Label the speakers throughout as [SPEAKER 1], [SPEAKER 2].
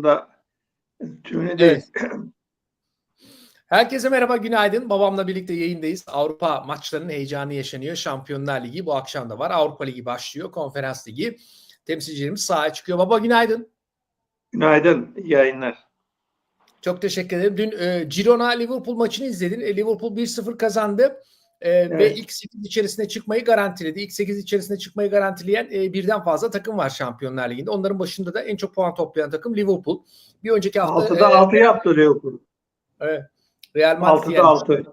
[SPEAKER 1] Onda tümüne değil.
[SPEAKER 2] Herkese merhaba, günaydın. Babamla birlikte yayındayız. Avrupa maçlarının heyecanı yaşanıyor. Şampiyonlar Ligi bu akşam da var. Avrupa Ligi başlıyor. Konferans Ligi. Temsilcilerimiz sahaya çıkıyor. Baba günaydın.
[SPEAKER 1] Günaydın, iyi yayınlar.
[SPEAKER 2] Çok teşekkür ederim. Dün e, Girona Liverpool maçını izledin. E, Liverpool 1-0 kazandı. E,
[SPEAKER 1] Evet.
[SPEAKER 2] Ve ilk 8 içerisine çıkmayı garantiledi. İlk 8 içerisine çıkmayı garantileyen e, birden fazla takım var Şampiyonlar Ligi'nde. Onların başında da en çok puan toplayan takım Liverpool. Bir önceki hafta
[SPEAKER 1] 6'da
[SPEAKER 2] e,
[SPEAKER 1] 6 yaptı Liverpool.
[SPEAKER 2] evet, Real Madrid
[SPEAKER 1] 6'da 6.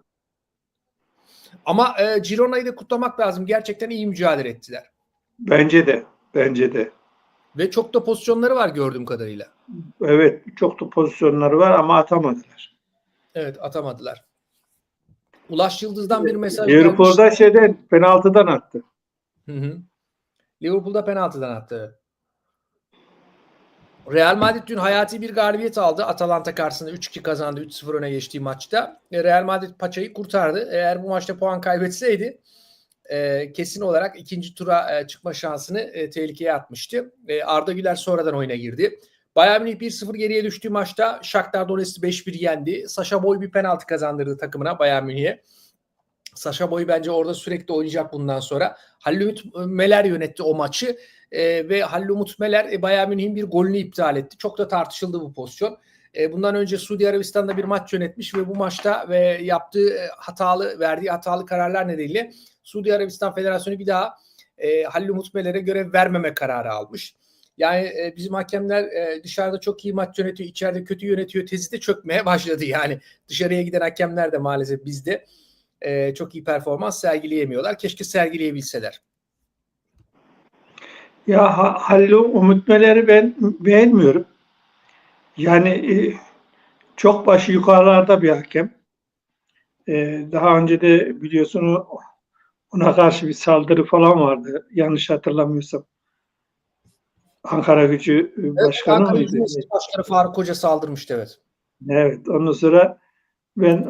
[SPEAKER 2] Ama e, Girona'yı da kutlamak lazım. Gerçekten iyi mücadele ettiler.
[SPEAKER 1] Bence de. Bence de.
[SPEAKER 2] Ve çok da pozisyonları var gördüğüm kadarıyla.
[SPEAKER 1] Evet, çok da pozisyonları var ama atamadılar.
[SPEAKER 2] Evet atamadılar. Ulaş Yıldız'dan bir mesaj
[SPEAKER 1] Liverpool'da
[SPEAKER 2] gelmiş.
[SPEAKER 1] şeyden penaltıdan attı.
[SPEAKER 2] Hı hı. Liverpool'da penaltıdan attı. Real Madrid dün hayati bir galibiyet aldı. Atalanta karşısında 3-2 kazandı. 3-0 öne geçtiği maçta. E, Real Madrid paçayı kurtardı. Eğer bu maçta puan kaybetseydi e, kesin olarak ikinci tura e, çıkma şansını e, tehlikeye atmıştı. E, Arda Güler sonradan oyuna girdi. Bayern Münih 1-0 geriye düştüğü maçta Shakhtar Donetsk'i 5-1 yendi. Sasha Boy bir penaltı kazandırdı takımına Bayern Münih'e. Sasha Boy bence orada sürekli oynayacak bundan sonra. Halil Meler yönetti o maçı e, ve Halil Umut Meler e, Bayern Münih'in bir golünü iptal etti. Çok da tartışıldı bu pozisyon. E, bundan önce Suudi Arabistan'da bir maç yönetmiş ve bu maçta ve yaptığı e, hatalı, verdiği hatalı kararlar nedeniyle Suudi Arabistan Federasyonu bir daha e, Halil Umut Meler'e görev vermeme kararı almış. Yani e, bizim hakemler e, dışarıda çok iyi maç yönetiyor, içeride kötü yönetiyor tezi de çökmeye başladı. Yani dışarıya giden hakemler de maalesef bizde e, çok iyi performans sergileyemiyorlar. Keşke sergileyebilseler.
[SPEAKER 1] Ya Ha- Halil Umut Meler'i ben beğenmiyorum. Yani e, çok başı yukarılarda bir hakem. E, daha önce de biliyorsun o- ona karşı bir saldırı falan vardı. Yanlış hatırlamıyorsam. Ankara Gücü e, başkanı
[SPEAKER 2] Ankara
[SPEAKER 1] mıydı?
[SPEAKER 2] Üniversitesi Başkanı Faruk Hoca saldırmıştı evet.
[SPEAKER 1] Evet, ondan sonra ben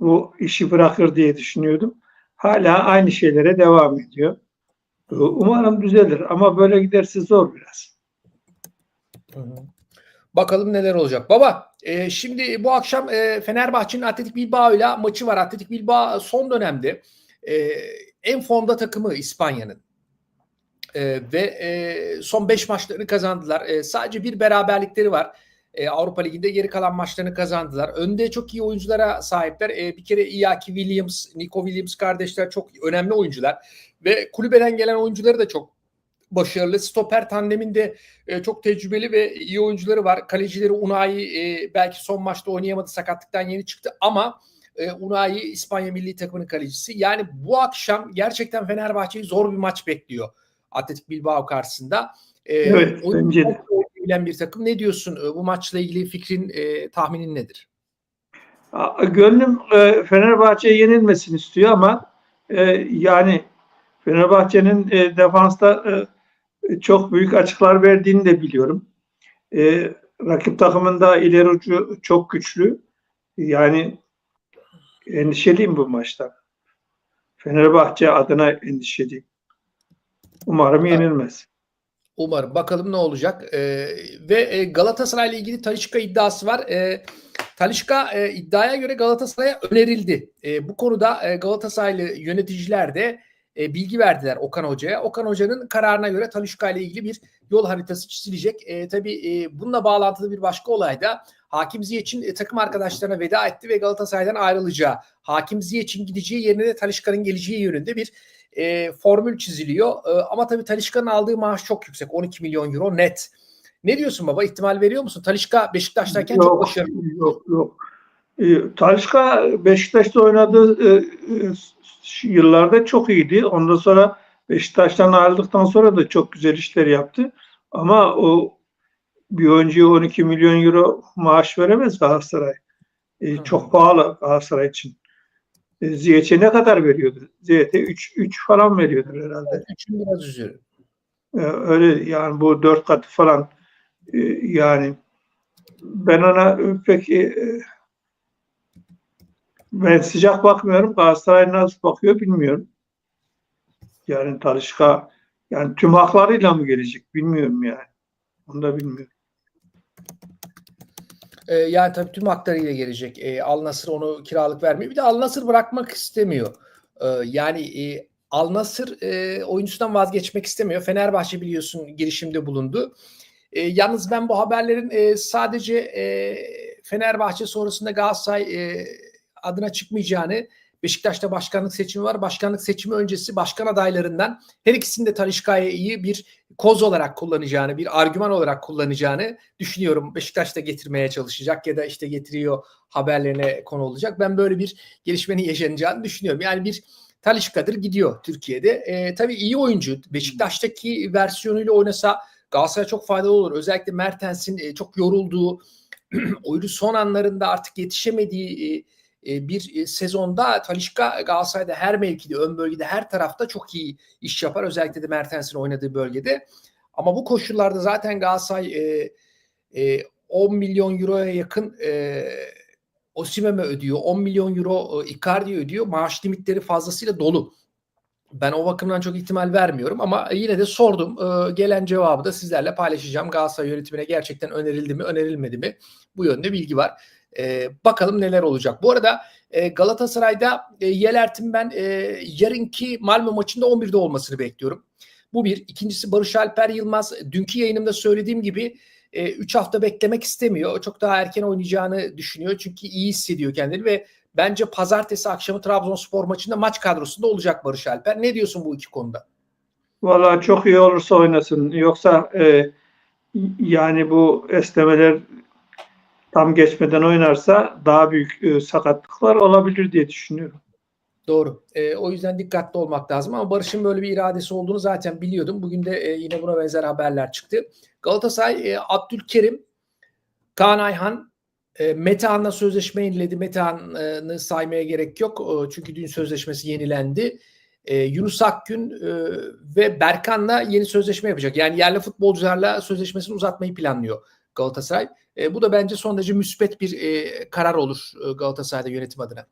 [SPEAKER 1] bu işi bırakır diye düşünüyordum. Hala aynı şeylere devam ediyor. Umarım düzelir ama böyle giderse zor biraz.
[SPEAKER 2] Bakalım neler olacak. Baba e, şimdi bu akşam e, Fenerbahçe'nin Atletik Bilbao ile maçı var. Atletik Bilbao son dönemde e, en formda takımı İspanya'nın. E, ve e, son 5 maçlarını kazandılar. E, sadece bir beraberlikleri var. E, Avrupa Ligi'nde geri kalan maçlarını kazandılar. Önde çok iyi oyunculara sahipler. E, bir kere Iñaki Williams, Nico Williams kardeşler çok önemli oyuncular. Ve kulübeden gelen oyuncuları da çok başarılı. Stoper tandeminde e, çok tecrübeli ve iyi oyuncuları var. Kalecileri Unai e, belki son maçta oynayamadı sakatlıktan yeni çıktı ama e, Unai İspanya milli takımının kalecisi. Yani bu akşam gerçekten Fenerbahçe'yi zor bir maç bekliyor. Atletik Bilbao karşısında. E,
[SPEAKER 1] Evet, bence de.
[SPEAKER 2] bilen bir takım. Ne diyorsun? E, Bu maçla ilgili fikrin, e, tahminin nedir?
[SPEAKER 1] Gönlüm e, Fenerbahçe'ye yenilmesini istiyor ama e, yani Fenerbahçe'nin e, defansta e, çok büyük açıklar verdiğini de biliyorum. E, rakip takımında ileri ucu çok güçlü. Yani endişeliyim bu maçta. Fenerbahçe adına endişeliyim. Umarım yenilmez.
[SPEAKER 2] Umarım. Bakalım ne olacak. Ee, ve e, Galatasaray ile ilgili Talişka iddiası var. E, Talişka e, iddiaya göre Galatasaray'a önerildi. E, bu konuda e, Galatasaraylı yöneticiler de e, bilgi verdiler Okan Hoca'ya. Okan Hoca'nın kararına göre Talişka ile ilgili bir yol haritası çizilecek. E, tabii e, bununla bağlantılı bir başka olay da Hakim Ziyech'in e, takım arkadaşlarına veda etti ve Galatasaray'dan ayrılacağı. Hakim Ziyech'in gideceği yerine de Talişka'nın geleceği yönünde bir e, formül çiziliyor. E, ama tabii Talişka'nın aldığı maaş çok yüksek. 12 milyon euro net. Ne diyorsun baba? İhtimal veriyor musun? Talişka Beşiktaş'tayken çok
[SPEAKER 1] Yok,
[SPEAKER 2] başarılı.
[SPEAKER 1] yok, yok. E, Talişka Beşiktaş'ta oynadığı e, e, yıllarda çok iyiydi. Ondan sonra Beşiktaş'tan ayrıldıktan sonra da çok güzel işler yaptı. Ama o bir oyuncuya 12 milyon euro maaş veremez Galatasaray. E, çok pahalı Galatasaray için. E, Ziyech'e ne kadar veriyordu? Ziyech'e 3 3 falan veriyordur herhalde.
[SPEAKER 2] Üçün biraz üzeri.
[SPEAKER 1] E, öyle yani bu dört katı falan e, yani ben ona pek e, ben sıcak bakmıyorum. Galatasaray nasıl bakıyor bilmiyorum. Yani Talişka yani tüm haklarıyla mı gelecek bilmiyorum yani. Onu da bilmiyorum.
[SPEAKER 2] E, yani tabii tüm haklarıyla gelecek. E, Al Nasır onu kiralık vermiyor. Bir de Al Nasır bırakmak istemiyor. E, yani e, Al Nasır e, oyuncusundan vazgeçmek istemiyor. Fenerbahçe biliyorsun girişimde bulundu. E, yalnız ben bu haberlerin e, sadece e, Fenerbahçe sonrasında Galatasaray e, adına çıkmayacağını Beşiktaş'ta başkanlık seçimi var. Başkanlık seçimi öncesi başkan adaylarından her ikisini de Talişka'ya iyi bir koz olarak kullanacağını, bir argüman olarak kullanacağını düşünüyorum. Beşiktaş'ta getirmeye çalışacak ya da işte getiriyor haberlerine konu olacak. Ben böyle bir gelişmenin yaşanacağını düşünüyorum. Yani bir Talişka'dır gidiyor Türkiye'de. E, tabii iyi oyuncu. Beşiktaş'taki versiyonuyla oynasa Galatasaray'a çok faydalı olur. Özellikle Mertens'in e, çok yorulduğu, oyuncu son anlarında artık yetişemediği e, bir e, sezonda Talişka Galatasaray'da her mevkide, ön bölgede, her tarafta çok iyi iş yapar. Özellikle de Mertens'in oynadığı bölgede. Ama bu koşullarda zaten Galatasaray e, e, 10 milyon euroya yakın e, Osimhen'e ödüyor. 10 milyon euro e, Icardi'ye ödüyor. Maaş limitleri fazlasıyla dolu. Ben o bakımdan çok ihtimal vermiyorum ama yine de sordum. Ee, gelen cevabı da sizlerle paylaşacağım. Galatasaray yönetimine gerçekten önerildi mi, önerilmedi mi? Bu yönde bilgi var. Ee, bakalım neler olacak. Bu arada e, Galatasaray'da e, Yelert'in ben e, yarınki Malmö maçında 11'de olmasını bekliyorum. Bu bir. İkincisi Barış Alper Yılmaz. Dünkü yayınımda söylediğim gibi 3 hafta beklemek istemiyor. Çok daha erken oynayacağını düşünüyor. Çünkü iyi hissediyor kendini ve Bence pazartesi akşamı Trabzonspor maçında maç kadrosunda olacak Barış Alper. Ne diyorsun bu iki konuda?
[SPEAKER 1] Valla çok iyi olursa oynasın. Yoksa e, yani bu esnemeler tam geçmeden oynarsa daha büyük e, sakatlıklar olabilir diye düşünüyorum.
[SPEAKER 2] Doğru. E, o yüzden dikkatli olmak lazım ama Barış'ın böyle bir iradesi olduğunu zaten biliyordum. Bugün de e, yine buna benzer haberler çıktı. Galatasaray e, Abdülkerim, Kaan Ayhan, e, Metehan'la sözleşme yeniledi. Metehan'ı saymaya gerek yok. Çünkü dün sözleşmesi yenilendi. E, Yunus Akgün e, ve Berkan'la yeni sözleşme yapacak. Yani yerli futbolcularla sözleşmesini uzatmayı planlıyor Galatasaray. E, bu da bence son derece müspet bir e, karar olur e, Galatasaray'da yönetim adına.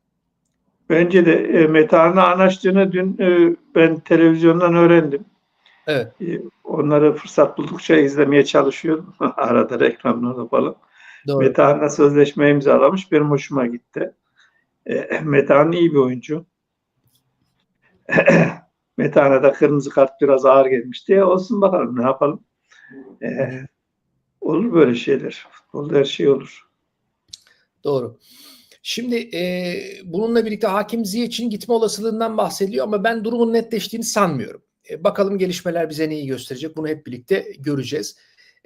[SPEAKER 1] Bence de e, Metehan'la anlaştığını dün e, ben televizyondan öğrendim.
[SPEAKER 2] Evet.
[SPEAKER 1] E, onları fırsat buldukça izlemeye çalışıyorum. Arada reklamları falan.
[SPEAKER 2] Doğru.
[SPEAKER 1] Metehan'la sözleşme imzalamış. Benim hoşuma gitti. E, Metehan iyi bir oyuncu. Metehan'a da kırmızı kart biraz ağır gelmişti. Olsun bakalım ne yapalım. E, olur böyle şeyler. Futbolda her şey olur.
[SPEAKER 2] Doğru. Şimdi e, bununla birlikte Hakim Ziyech'in gitme olasılığından bahsediliyor ama ben durumun netleştiğini sanmıyorum. E, bakalım gelişmeler bize neyi gösterecek bunu hep birlikte göreceğiz.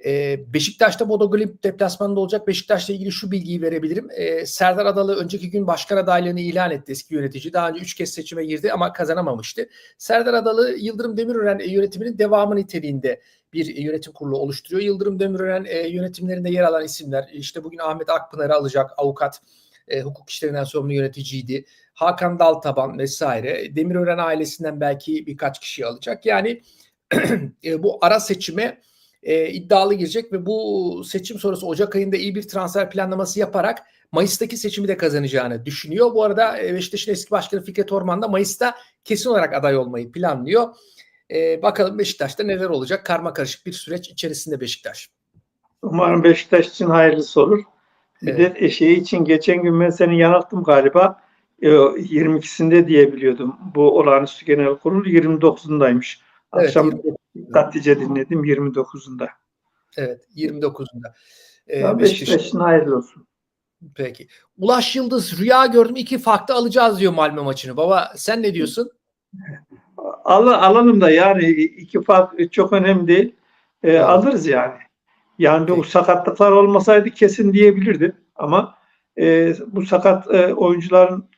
[SPEAKER 2] Ee, Beşiktaş'ta Bodo Glimt deplasmanında olacak. Beşiktaş'la ilgili şu bilgiyi verebilirim. Ee, Serdar Adalı önceki gün başkan adaylığını ilan etti eski yönetici. Daha önce 3 kez seçime girdi ama kazanamamıştı. Serdar Adalı Yıldırım Demirören yönetiminin devamı niteliğinde bir yönetim kurulu oluşturuyor. Yıldırım Demirören e, yönetimlerinde yer alan isimler işte bugün Ahmet Akpınar'ı alacak avukat, e, hukuk işlerinden sorumlu yöneticiydi. Hakan Daltaban vesaire. Demirören ailesinden belki birkaç kişi alacak. Yani e, bu ara seçime e, iddialı girecek ve bu seçim sonrası Ocak ayında iyi bir transfer planlaması yaparak Mayıs'taki seçimi de kazanacağını düşünüyor. Bu arada Beşiktaş'ın eski başkanı Fikret Orman da Mayıs'ta kesin olarak aday olmayı planlıyor. E, bakalım Beşiktaş'ta neler olacak? Karma karışık bir süreç içerisinde Beşiktaş.
[SPEAKER 1] Umarım Beşiktaş için hayırlısı olur. Bir
[SPEAKER 2] Evet.
[SPEAKER 1] de şey için geçen gün ben seni yanılttım galiba. E, 22'sinde diye biliyordum. Bu olağanüstü genel kurul 29'undaymış.
[SPEAKER 2] Evet,
[SPEAKER 1] Akşam
[SPEAKER 2] 29'unda.
[SPEAKER 1] Dikkatlice dinledim 29'unda.
[SPEAKER 2] Evet 29'unda. E,
[SPEAKER 1] Ya
[SPEAKER 2] Beşiktaş.
[SPEAKER 1] Beşiktaş'ın hayırlı olsun.
[SPEAKER 2] Peki. Ulaş Yıldız rüya gördüm iki farklı alacağız diyor Malmö maçını. Baba sen ne diyorsun?
[SPEAKER 1] Al, alalım da yani iki fark çok önemli değil. E,
[SPEAKER 2] Evet.
[SPEAKER 1] alırız yani. Yani bu sakatlıklar olmasaydı kesin diyebilirdim. Ama e, bu sakat e, oyuncuların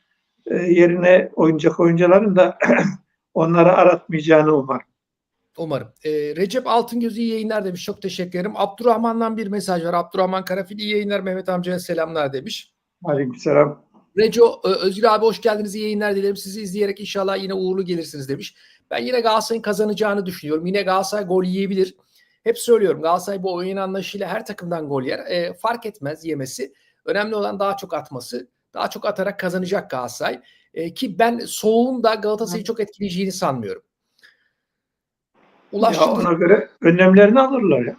[SPEAKER 1] e, yerine oynayacak oyuncuların da onları aratmayacağını umarım.
[SPEAKER 2] Umarım. Ee, Recep Altıngöz iyi yayınlar demiş. Çok teşekkür ederim. Abdurrahman'dan bir mesaj var. Abdurrahman Karafil iyi yayınlar. Mehmet amcaya selamlar demiş.
[SPEAKER 1] Aleykümselam.
[SPEAKER 2] Reco Ö- Özgür abi hoş geldiniz. İyi yayınlar dilerim. Sizi izleyerek inşallah yine uğurlu gelirsiniz demiş. Ben yine Galatasaray'ın kazanacağını düşünüyorum. Yine Galatasaray gol yiyebilir. Hep söylüyorum Galatasaray bu oyun anlayışıyla her takımdan gol yer. E, fark etmez yemesi. Önemli olan daha çok atması. Daha çok atarak kazanacak Galatasaray. E, ki ben soğuğun da Galatasaray'ı çok etkileyeceğini sanmıyorum. Ulaş
[SPEAKER 1] Ya
[SPEAKER 2] Yıldız-
[SPEAKER 1] ona göre önlemlerini alırlar ya.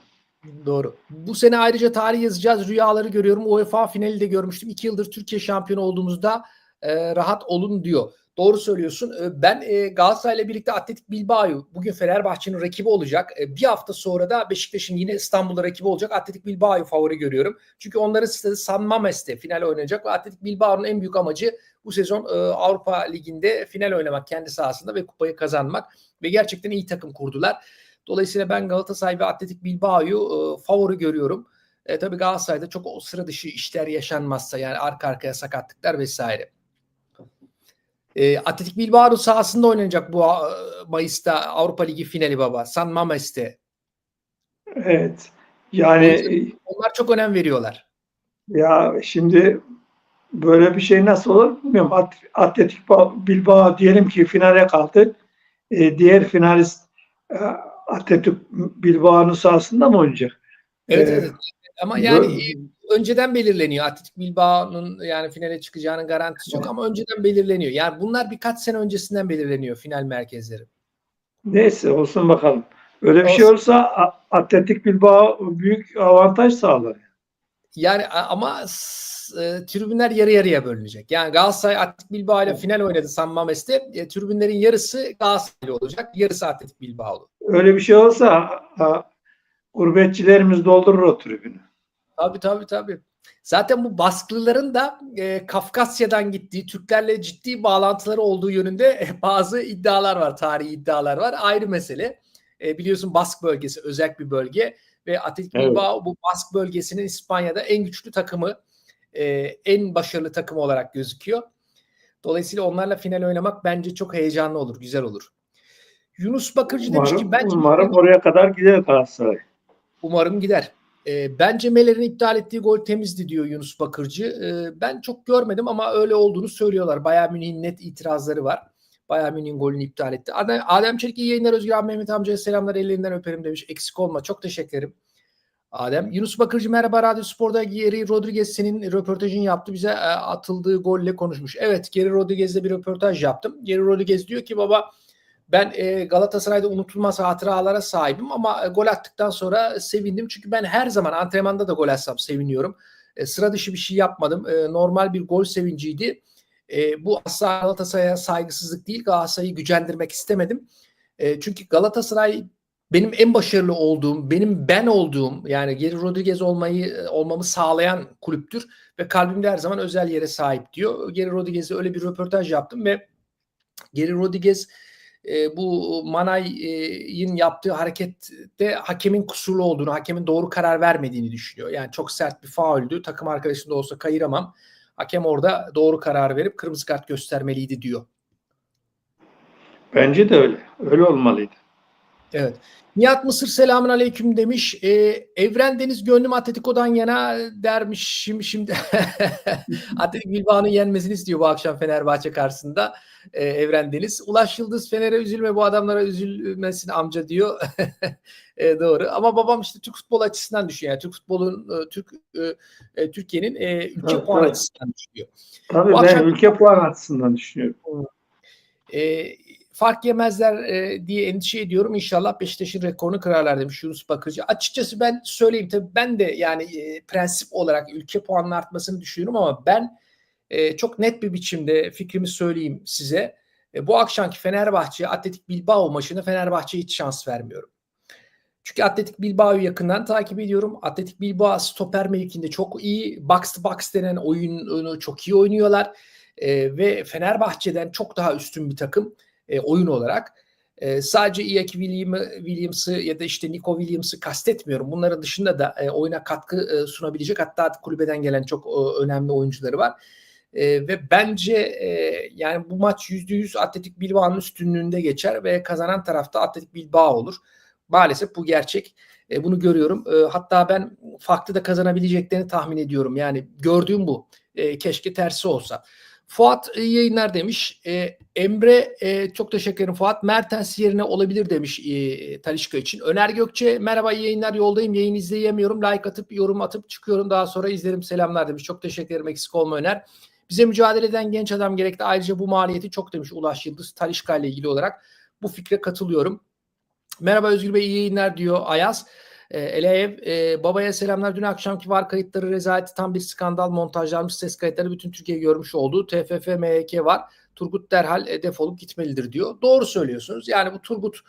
[SPEAKER 2] Doğru. Bu sene ayrıca tarih yazacağız. Rüyaları görüyorum. UEFA finali de görmüştüm. İki yıldır Türkiye şampiyonu olduğumuzda e, rahat olun diyor. Doğru söylüyorsun. E, Ben e, Galatasaray'la birlikte Atletik Bilbao'yu bugün Fenerbahçe'nin rakibi olacak. E, Bir hafta sonra da Beşiktaş'ın yine İstanbul'da rakibi olacak. Atletik Bilbao'yu favori görüyorum. Çünkü onların stadı San Mames'te final oynanacak ve Atletik Bilbao'nun en büyük amacı bu sezon e, Avrupa Ligi'nde final oynamak kendi sahasında ve kupayı kazanmak ve gerçekten iyi takım kurdular. Dolayısıyla ben Galatasaray ve Atletik Bilbao'yu e, favori görüyorum. E, tabii Galatasaray'da çok o sıra dışı işler yaşanmazsa yani arka arkaya sakatlıklar vesaire. E, Atletik Bilbao'nun sahasında oynanacak bu Mayıs'ta Avrupa Ligi finali baba. San Mames'te.
[SPEAKER 1] Evet. Yani
[SPEAKER 2] Onlar çok önem veriyorlar.
[SPEAKER 1] ya şimdi böyle bir şey nasıl olur bilmiyorum. At- Atletik Ba- Bilbao diyelim ki finale kaldı. E, diğer finalist e, Atletik Bilbao'nun sahasında mı oynayacak?
[SPEAKER 2] Evet,
[SPEAKER 1] Ee,
[SPEAKER 2] evet. Ama yani
[SPEAKER 1] bu-
[SPEAKER 2] e, önceden belirleniyor. Atletik Bilbao'nun yani finale çıkacağının garantisi yok ama önceden belirleniyor. Yani bunlar birkaç sene öncesinden belirleniyor final merkezleri.
[SPEAKER 1] Neyse olsun bakalım. Öyle bir şey olsa Atletik Bilbao büyük avantaj sağlar.
[SPEAKER 2] Yani ama e, tribünler yarı yarıya bölünecek. Yani Galatasaray Atletik Bilbao ile final oynadı San Mames'te. E, tribünlerin yarısı Galatasaraylı olacak, yarısı Atletik Bilbao'lu.
[SPEAKER 1] Öyle bir şey olsa a- gurbetçilerimiz doldurur o tribünü.
[SPEAKER 2] Tabii tabii tabii. Zaten bu baskılıların da e, Kafkasya'dan gittiği, Türklerle ciddi bağlantıları olduğu yönünde bazı iddialar var, tarihi iddialar var. Ayrı mesele. E, biliyorsun Bask bölgesi özel bir bölge ve Atletik
[SPEAKER 1] Evet.
[SPEAKER 2] Bilbao bu Bask bölgesinin İspanya'da en güçlü takımı, e, en başarılı takımı olarak gözüküyor. Dolayısıyla onlarla final oynamak bence çok heyecanlı olur, güzel olur. Yunus Bakırcı demiş
[SPEAKER 1] Umarım,
[SPEAKER 2] ki bence
[SPEAKER 1] umarım oraya kadar gider Galatasaray.
[SPEAKER 2] Umarım gider. E, bence Meler'in iptal ettiği gol temizdi diyor Yunus Bakırcı. E, ben çok görmedim ama öyle olduğunu söylüyorlar. Bayern Münih'in net itirazları var. Bayern Münih'in golünü iptal etti. Adem, Adem Çelik iyi yayınlar Özgür abi Mehmet amcaya selamlar ellerinden öperim demiş. Eksik olma çok teşekkür ederim. Adem. Yunus Bakırcı merhaba Radyo Spor'da Geri Rodriguez senin röportajın yaptı. Bize e, atıldığı golle konuşmuş. Evet Geri Rodriguez'le bir röportaj yaptım. Geri Rodriguez diyor ki baba ben e, Galatasaray'da unutulmaz hatıralara sahibim ama e, gol attıktan sonra sevindim. Çünkü ben her zaman antrenmanda da gol atsam seviniyorum. E, sıra dışı bir şey yapmadım. E, normal bir gol sevinciydi. E, bu asla Galatasaray'a saygısızlık değil. Galatasaray'ı gücendirmek istemedim. E, çünkü Galatasaray benim en başarılı olduğum, benim ben olduğum yani Geri Rodriguez olmayı e, olmamı sağlayan kulüptür ve kalbimde her zaman özel yere sahip diyor. Geri Rodriguez'e öyle bir röportaj yaptım ve Geri Rodriguez e, bu Manay'ın yaptığı harekette hakemin kusurlu olduğunu, hakemin doğru karar vermediğini düşünüyor. Yani çok sert bir fauldü. Takım arkadaşım da olsa kayıramam. Hakem orada doğru karar verip kırmızı kart göstermeliydi diyor.
[SPEAKER 1] Bence de öyle. Öyle olmalıydı.
[SPEAKER 2] Evet. Nihat Mısır selamun aleyküm demiş. Ee, Evren Deniz gönlüm Atletico'dan yana dermiş. Şimdi, şimdi Atletik Bilbao'nun yenmesini istiyor bu akşam Fenerbahçe karşısında. Ee, Evren Deniz. Ulaş Yıldız Fener'e üzülme bu adamlara üzülmesin amca diyor. e, doğru. Ama babam işte Türk futbol açısından düşünüyor. Yani Türk futbolun, e, Türk e, e, Türkiye'nin e, ülke
[SPEAKER 1] Evet,
[SPEAKER 2] puan
[SPEAKER 1] evet.
[SPEAKER 2] açısından düşünüyor.
[SPEAKER 1] Tabii
[SPEAKER 2] Bu
[SPEAKER 1] ben
[SPEAKER 2] akşam-
[SPEAKER 1] ülke puan açısından düşünüyorum.
[SPEAKER 2] E, fark yemezler e, diye endişe ediyorum. İnşallah Beşiktaş'ın rekorunu kırarlar demiş Yunus Bakırcı. Açıkçası ben söyleyeyim tabii ben de yani e, prensip olarak ülke puanının artmasını düşünüyorum ama ben e, çok net bir biçimde fikrimi söyleyeyim size. E, bu akşamki Fenerbahçe Atletik Bilbao maçını Fenerbahçe'ye hiç şans vermiyorum. Çünkü Atletik Bilbao'yu yakından takip ediyorum. Atletik Bilbao stoper mevkinde çok iyi. Box to box denen oyunu çok iyi oynuyorlar. E, ve Fenerbahçe'den çok daha üstün bir takım e, oyun olarak. E, sadece William, Williams'ı ya da işte Nico Williams'ı kastetmiyorum. Bunların dışında da e, oyuna katkı e, sunabilecek hatta kulübeden gelen çok e, önemli oyuncuları var. E, ve bence e, yani bu maç %100 Atletik Bilbao'nun üstünlüğünde geçer ve kazanan tarafta Atletik Bilbao olur. Maalesef bu gerçek. E, bunu görüyorum. E, hatta ben farklı da kazanabileceklerini tahmin ediyorum. Yani gördüğüm bu. E, keşke tersi olsa. Fuat yayınlar demiş. E, Emre e, çok teşekkür ederim Fuat. Mertens yerine olabilir demiş e, Talişka için. Öner Gökçe merhaba yayınlar yoldayım. Yayın izleyemiyorum. Like atıp yorum atıp çıkıyorum. Daha sonra izlerim selamlar demiş. Çok teşekkür ederim eksik olma Öner. Bize mücadele eden genç adam gerekti. Ayrıca bu maliyeti çok demiş Ulaş Yıldız Talişka ile ilgili olarak. Bu fikre katılıyorum. Merhaba Özgür Bey iyi yayınlar diyor Ayaz. E, Eleyev, e, babaya selamlar. Dün akşamki var kayıtları rezaleti tam bir skandal montajlanmış ses kayıtları bütün Türkiye görmüş olduğu TFF MHK var. Turgut derhal e, defolup gitmelidir diyor. Doğru söylüyorsunuz. Yani bu Turgut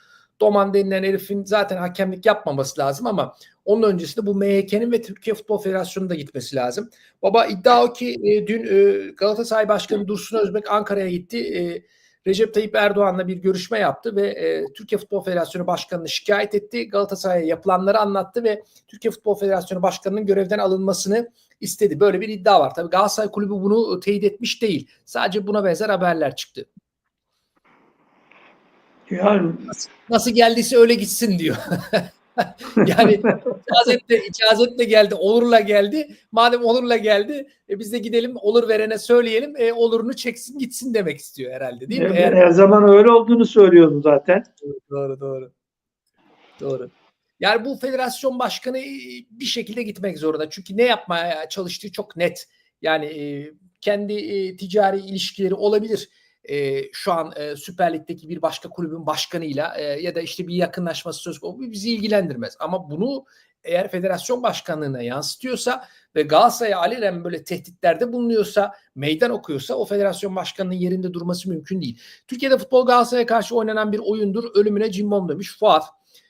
[SPEAKER 2] Doman denilen herifin zaten hakemlik yapmaması lazım ama onun öncesinde bu MHK'nin ve Türkiye Futbol Federasyonu'nun da gitmesi lazım. Baba iddia o ki e, dün e, Galatasaray Başkanı Dursun Özbek Ankara'ya gitti. E, Recep Tayyip Erdoğan'la bir görüşme yaptı ve e, Türkiye Futbol Federasyonu Başkanı'nı şikayet etti. Galatasaray'a yapılanları anlattı ve Türkiye Futbol Federasyonu Başkanı'nın görevden alınmasını istedi. Böyle bir iddia var. Tabii Galatasaray Kulübü bunu teyit etmiş değil. Sadece buna benzer haberler çıktı.
[SPEAKER 1] Yani
[SPEAKER 2] Nasıl geldiyse öyle gitsin diyor. yani icazetle, icazetle geldi, olurla geldi. Madem olurla geldi, e, biz de gidelim olur verene söyleyelim, e, olurunu çeksin gitsin demek istiyor herhalde değil mi?
[SPEAKER 1] ben
[SPEAKER 2] Eğer
[SPEAKER 1] her zaman öyle olduğunu söylüyorum zaten.
[SPEAKER 2] Doğru doğru. Doğru. Yani bu federasyon başkanı e, bir şekilde gitmek zorunda. Çünkü ne yapmaya çalıştığı çok net. Yani e, kendi e, ticari ilişkileri olabilir. E, şu an e, Süper Lig'deki bir başka kulübün başkanıyla e, ya da işte bir yakınlaşması söz konusu bizi ilgilendirmez. Ama bunu eğer federasyon başkanlığına yansıtıyorsa ve Galatasaray'a alenen böyle tehditlerde bulunuyorsa, meydan okuyorsa o federasyon başkanının yerinde durması mümkün değil. Türkiye'de futbol Galatasaray'a karşı oynanan bir oyundur. Ölümüne cimbom demiş Fuat.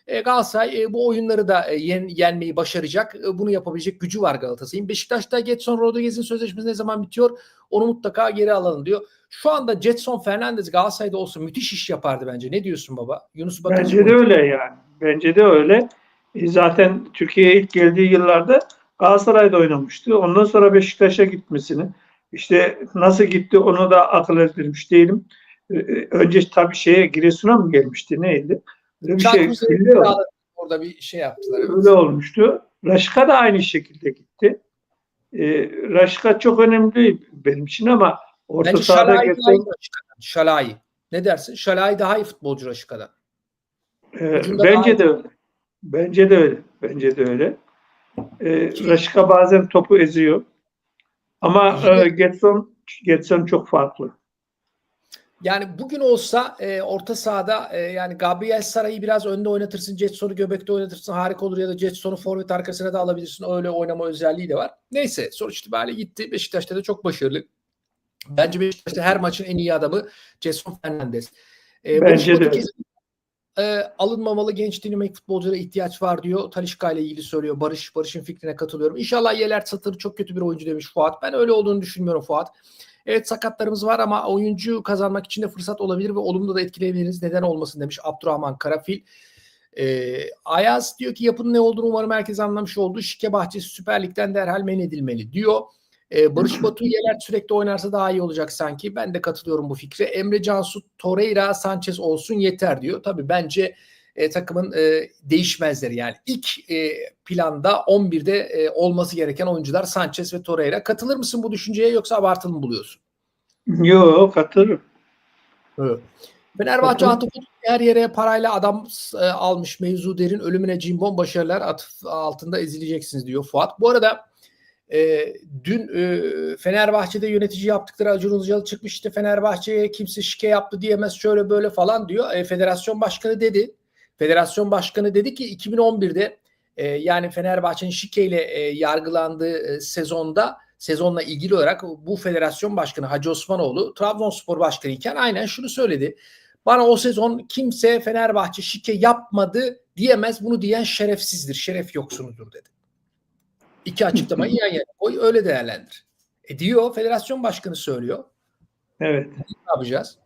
[SPEAKER 2] E, Galatasaray e, bu oyunları da e, yen, yenmeyi başaracak. E, bunu yapabilecek gücü var Galatasaray'ın. Beşiktaş'ta Getson Rodriguez'in sözleşmesi ne zaman bitiyor? Onu mutlaka geri alalım diyor. Şu anda Jetson Fernandez Galatasaray'da olsa müthiş iş yapardı bence. Ne diyorsun baba? Yunus Bakıcı
[SPEAKER 1] Bence de öyle yani. Bence de öyle. E, zaten Türkiye'ye ilk geldiği yıllarda Galatasaray'da oynamıştı. Ondan sonra Beşiktaş'a gitmesini işte nasıl gitti onu da akıl ettirmiş değilim. E, e, Önce tabii şeye Giresun'a mı gelmişti neydi? Öyle bir şey
[SPEAKER 2] Çarkımızı
[SPEAKER 1] biliyor.
[SPEAKER 2] orada bir şey yaptılar. evet.
[SPEAKER 1] Öyle olmuştu. Raşka da aynı şekilde gitti. E, Raşka çok önemli benim için ama orta
[SPEAKER 2] Bence Şalai daha iyi
[SPEAKER 1] geçen
[SPEAKER 2] Raşika'dan. Şalai. Ne dersin? Şalai daha iyi futbolcu Raşika'dan.
[SPEAKER 1] e,
[SPEAKER 2] Ucunda
[SPEAKER 1] bence
[SPEAKER 2] daha-
[SPEAKER 1] de öyle. Bence de öyle. Bence de öyle. E,
[SPEAKER 2] Ki-
[SPEAKER 1] Raşka bazen topu eziyor. Ama
[SPEAKER 2] İyi
[SPEAKER 1] e, Getson, Getson çok farklı.
[SPEAKER 2] Yani bugün olsa e, orta sahada e, yani Gabriel Saray'ı biraz önde oynatırsın, Jetson'u göbekte oynatırsın harika olur ya da Jetson'u forvet arkasına da alabilirsin. Öyle oynama özelliği de var. Neyse sonuç itibariyle gitti. Beşiktaş'ta da çok başarılı. Bence Beşiktaş'ta her maçın en iyi adamı Jetson Fernandez. E,
[SPEAKER 1] Bence de
[SPEAKER 2] kesin, e, alınmamalı genç dinamik futbolculara ihtiyaç var diyor. Talişka ile ilgili söylüyor. Barış Barış'ın fikrine katılıyorum. İnşallah Yeler Satır çok kötü bir oyuncu demiş Fuat. Ben öyle olduğunu düşünmüyorum Fuat. Evet sakatlarımız var ama oyuncu kazanmak için de fırsat olabilir ve olumlu da etkileyebiliriz. Neden olmasın demiş Abdurrahman Karafil. Ee, Ayaz diyor ki yapının ne olduğunu umarım herkes anlamış oldu. Şike bahçesi Süper Lig'den derhal men edilmeli diyor. Ee, Barış Batu Yeler sürekli oynarsa daha iyi olacak sanki. Ben de katılıyorum bu fikre. Emre Cansu Torreira Sanchez olsun yeter diyor. Tabii bence e, takımın e, değişmezleri yani ilk e, planda 11'de e, olması gereken oyuncular Sanchez ve Torreira. Katılır mısın bu düşünceye yoksa abartılı mı buluyorsun?
[SPEAKER 1] Yok katılırım.
[SPEAKER 2] Evet. Fenerbahçe
[SPEAKER 1] Bakın.
[SPEAKER 2] Atıf her yere parayla adam e, almış mevzu derin ölümüne cimbom başarılar Atıf altında ezileceksiniz diyor Fuat. Bu arada e, dün e, Fenerbahçe'de yönetici yaptıkları Acun Ilıcalı çıkmış işte Fenerbahçe'ye kimse şike yaptı diyemez şöyle böyle falan diyor. E, federasyon başkanı dedi. Federasyon başkanı dedi ki 2011'de e, yani Fenerbahçe'nin şikeyle e, yargılandığı e, sezonda sezonla ilgili olarak bu federasyon başkanı Hacı Osmanoğlu Trabzonspor başkanı iken aynen şunu söyledi. Bana o sezon kimse Fenerbahçe şike yapmadı diyemez. Bunu diyen şerefsizdir, şeref yoksunudur dedi. İki açıklamayı yan yana koy öyle değerlendir. E diyor federasyon başkanı söylüyor.
[SPEAKER 1] Evet.
[SPEAKER 2] Ne yapacağız?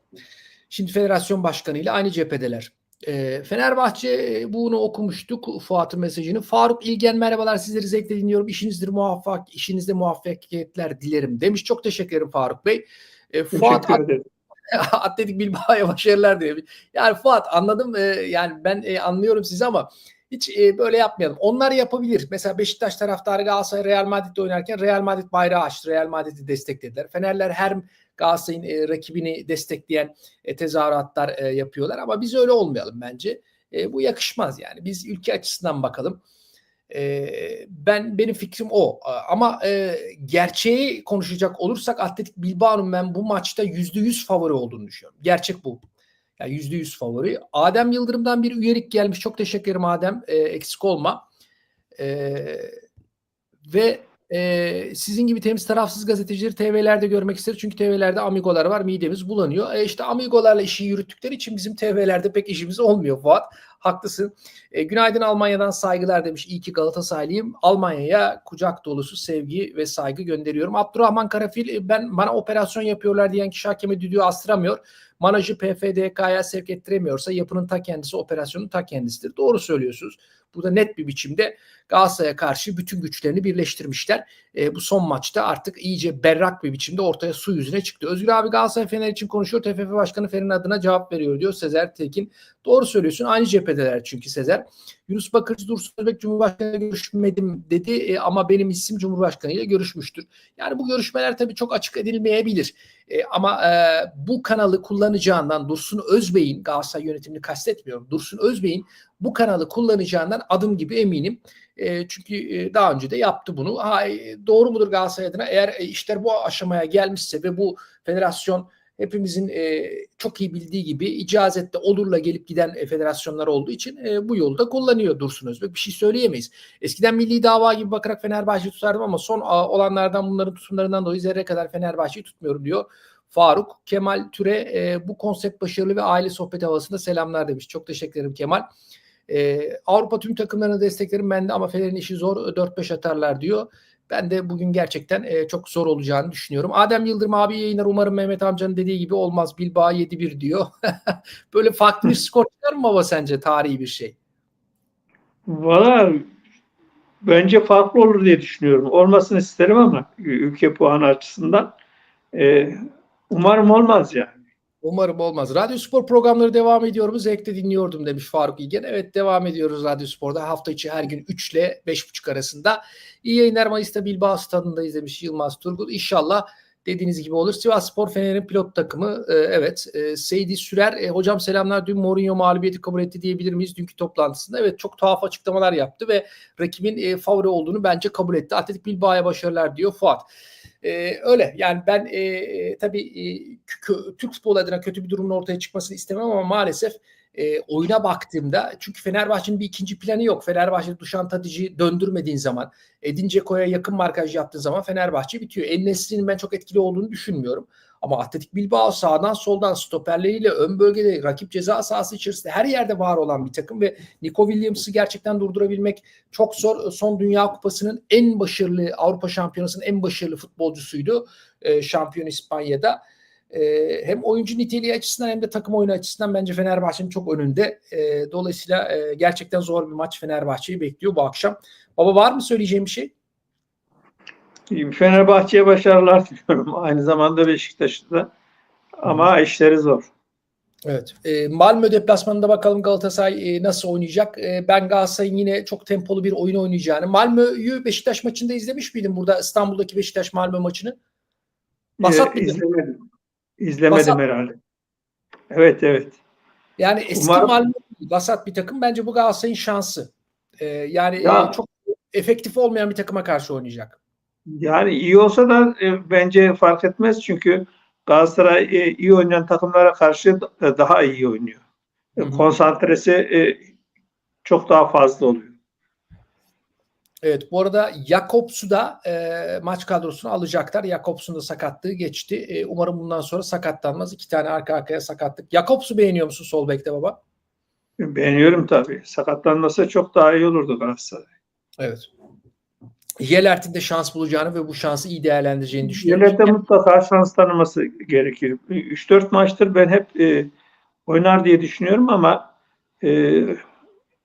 [SPEAKER 2] Şimdi federasyon başkanıyla aynı cephedeler. E, Fenerbahçe e, bunu okumuştuk Fuat'ın mesajını. Faruk İlgen merhabalar sizleri zevkle dinliyorum. İşinizdir muvaffak, işinizde muvaffakiyetler dilerim demiş. Çok teşekkür ederim Faruk Bey. E, Fuat. Atletik Bilbao'ya başarılar diyor. Yani Fuat anladım e, yani ben e, anlıyorum sizi ama hiç e, böyle yapmayalım. Onlar yapabilir. Mesela Beşiktaş taraftarı Galatasaray Real Madrid'de oynarken Real Madrid bayrağı açtı. Real Madrid'i desteklediler. Fenerler her Galatasaray'ın e, rakibini destekleyen e, tezahüratlar e, yapıyorlar ama biz öyle olmayalım bence. E, bu yakışmaz yani. Biz ülke açısından bakalım. E, ben benim fikrim o. Ama e, gerçeği konuşacak olursak Atletik Bilbao'nun ben bu maçta yüzde yüz favori olduğunu düşünüyorum. Gerçek bu. Yani yüzde yüz favori. Adem Yıldırım'dan bir üyelik gelmiş. Çok teşekkür ederim Adem. E, eksik olma. E, ve e, sizin gibi temiz tarafsız gazetecileri TV'lerde görmek ister. Çünkü TV'lerde amigolar var. Midemiz bulanıyor. E işte amigolarla işi yürüttükleri için bizim TV'lerde pek işimiz olmuyor Fuat. Haklısın. E, günaydın Almanya'dan saygılar demiş. İyi ki Galatasaraylıyım. Almanya'ya kucak dolusu sevgi ve saygı gönderiyorum. Abdurrahman Karafil e, ben bana operasyon yapıyorlar diyen kişi hakeme düdüğü astıramıyor. Manajı PFDK'ya sevk ettiremiyorsa yapının ta kendisi operasyonun ta kendisidir. Doğru söylüyorsunuz. Burada net bir biçimde Galatasaray'a karşı bütün güçlerini birleştirmişler. E, bu son maçta artık iyice berrak bir biçimde ortaya su yüzüne çıktı. Özgür abi Galatasaray Fener için konuşuyor. TFF Başkanı Fener'in adına cevap veriyor diyor Sezer Tekin. Doğru söylüyorsun. Aynı cephedeler çünkü Sezer. Yunus Bakırcı Dursun Özbek Cumhurbaşkanı görüşmedim dedi e, ama benim isim Cumhurbaşkanı ile görüşmüştür. Yani bu görüşmeler tabii çok açık edilmeyebilir. E, ama e, bu kanalı kullanacağından Dursun Özbey'in Galatasaray yönetimini kastetmiyorum. Dursun Özbey'in bu kanalı kullanacağından adım gibi eminim. E, çünkü e, daha önce de yaptı bunu. Ha, e, doğru mudur Galatasaray adına? Eğer e, işler bu aşamaya gelmişse ve bu federasyon hepimizin e, çok iyi bildiği gibi icazette olurla gelip giden e, federasyonlar olduğu için e, bu yolu da kullanıyor Dursun Özbek. Bir şey söyleyemeyiz. Eskiden milli dava gibi bakarak Fenerbahçe'yi tutardım ama son a, olanlardan bunların tutumlarından dolayı zerre kadar Fenerbahçe'yi tutmuyorum diyor. Faruk Kemal Türe e, bu konsept başarılı ve aile sohbeti havasında selamlar demiş. Çok teşekkür ederim Kemal. Ee, Avrupa tüm takımlarını desteklerim ben de ama Fener'in işi zor 4-5 atarlar diyor. Ben de bugün gerçekten e, çok zor olacağını düşünüyorum. Adem Yıldırım abi yayınlar umarım Mehmet amcanın dediği gibi olmaz. Bilbao 7-1 diyor. Böyle farklı bir skor çıkar mı baba sence tarihi bir şey?
[SPEAKER 1] Valla bence farklı olur diye düşünüyorum. Olmasını isterim ama ülke puanı açısından e, umarım olmaz yani.
[SPEAKER 2] Umarım olmaz. Radyo Spor programları devam ediyor mu? Zevkle dinliyordum demiş Faruk İlgen. Evet devam ediyoruz Radyo Spor'da. Hafta içi her gün 3 ile 5.30 arasında. İyi yayınlar Mayıs'ta Bilbao stadındayız demiş Yılmaz Turgut. İnşallah dediğiniz gibi olur. Sivas Spor Fener'in pilot takımı. Ee, evet. E, Seydi Sürer. E, hocam selamlar. Dün Mourinho mağlubiyeti kabul etti diyebilir miyiz? Dünkü toplantısında. Evet çok tuhaf açıklamalar yaptı ve rakibin e, favori olduğunu bence kabul etti. Atletik Bilbao'ya başarılar diyor Fuat. Ee, öyle yani ben e, tabii e, Türk futbolu adına kötü bir durumun ortaya çıkmasını istemem ama maalesef e, oyuna baktığımda çünkü Fenerbahçe'nin bir ikinci planı yok. Fenerbahçe Duşan Tadic'i döndürmediğin zaman Edin Dzeko'ya yakın markaj yaptığın zaman Fenerbahçe bitiyor. El Nesri'nin ben çok etkili olduğunu düşünmüyorum. Ama Atletik Bilbao sağdan soldan stoperleriyle ön bölgede rakip ceza sahası içerisinde her yerde var olan bir takım ve Nico Williams'ı gerçekten durdurabilmek çok zor. Son Dünya Kupası'nın en başarılı Avrupa Şampiyonası'nın en başarılı futbolcusuydu. E, şampiyon İspanya'da. E, hem oyuncu niteliği açısından hem de takım oyunu açısından bence Fenerbahçe'nin çok önünde. E, dolayısıyla e, gerçekten zor bir maç Fenerbahçe'yi bekliyor bu akşam. Baba var mı söyleyeceğim bir şey?
[SPEAKER 1] Fenerbahçe'ye başarılar diliyorum. Aynı zamanda Beşiktaş'ta. Ama işleri zor.
[SPEAKER 2] Evet. E, Malmö deplasmanında bakalım Galatasaray e, nasıl oynayacak? E, ben Galatasaray'ın yine çok tempolu bir oyun oynayacağını. Malmö'yü Beşiktaş maçında izlemiş miydin burada İstanbul'daki Beşiktaş Malmö maçını?
[SPEAKER 1] Basat ee, izlemedim. İzlemedim Basat. herhalde. Evet evet.
[SPEAKER 2] Yani eski Umarım... Basat bir takım. Bence bu Galatasaray'ın şansı. E, yani ya, e, çok efektif olmayan bir takıma karşı oynayacak.
[SPEAKER 1] Yani iyi olsa da e, bence fark etmez çünkü Galatasaray e, iyi oynayan takımlara karşı daha iyi oynuyor. Hı hı. Konsantresi e, çok daha fazla oluyor.
[SPEAKER 2] Evet bu arada Jakobs'u da e, maç kadrosuna alacaklar. Jakobs'un da sakatlığı geçti. E, umarım bundan sonra sakatlanmaz. İki tane arka arkaya sakatlık. Jakobs'u beğeniyor musun sol bekte baba?
[SPEAKER 1] Beğeniyorum tabii. Sakatlanmasa çok daha iyi olurdu Galatasaray.
[SPEAKER 2] Evet. Yelert'in de şans bulacağını ve bu şansı iyi değerlendireceğini düşünüyorum.
[SPEAKER 1] Yelert'e mutlaka şans tanıması gerekir. 3-4 maçtır ben hep e, oynar diye düşünüyorum ama e,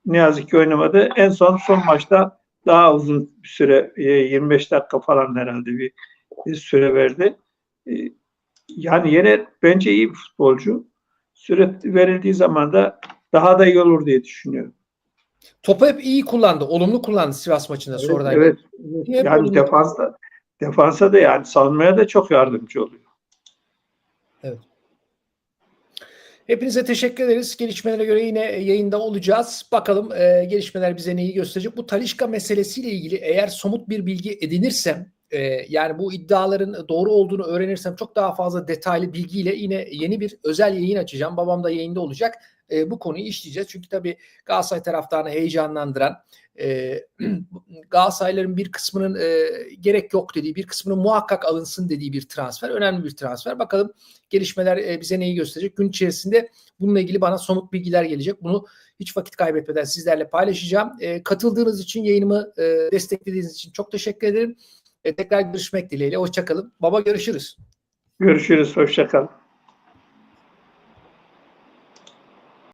[SPEAKER 1] ne yazık ki oynamadı. En son son maçta daha uzun bir süre e, 25 dakika falan herhalde bir, süre verdi. E, yani Yeler bence iyi bir futbolcu. Süre verildiği zaman da daha da iyi olur diye düşünüyorum.
[SPEAKER 2] Topu hep iyi kullandı. Olumlu kullandı Sivas maçında
[SPEAKER 1] evet,
[SPEAKER 2] sonradan.
[SPEAKER 1] Evet. evet. Yani defansa, defansa da yani savunmaya da çok yardımcı oluyor.
[SPEAKER 2] Evet. Hepinize teşekkür ederiz. Gelişmelere göre yine yayında olacağız. Bakalım e, gelişmeler bize neyi gösterecek. Bu Talişka meselesiyle ilgili eğer somut bir bilgi edinirsem e, yani bu iddiaların doğru olduğunu öğrenirsem çok daha fazla detaylı bilgiyle yine yeni bir özel yayın açacağım. Babam da yayında olacak. E, bu konuyu işleyeceğiz. Çünkü tabii Galatasaray taraftarını heyecanlandıran e, Galatasarayların bir kısmının e, gerek yok dediği, bir kısmının muhakkak alınsın dediği bir transfer. Önemli bir transfer. Bakalım gelişmeler e, bize neyi gösterecek? Gün içerisinde bununla ilgili bana somut bilgiler gelecek. Bunu hiç vakit kaybetmeden sizlerle paylaşacağım. E, katıldığınız için, yayınımı e, desteklediğiniz için çok teşekkür ederim. E, tekrar görüşmek dileğiyle. Hoşçakalın. Baba görüşürüz.
[SPEAKER 1] Görüşürüz. Hoşça kalın.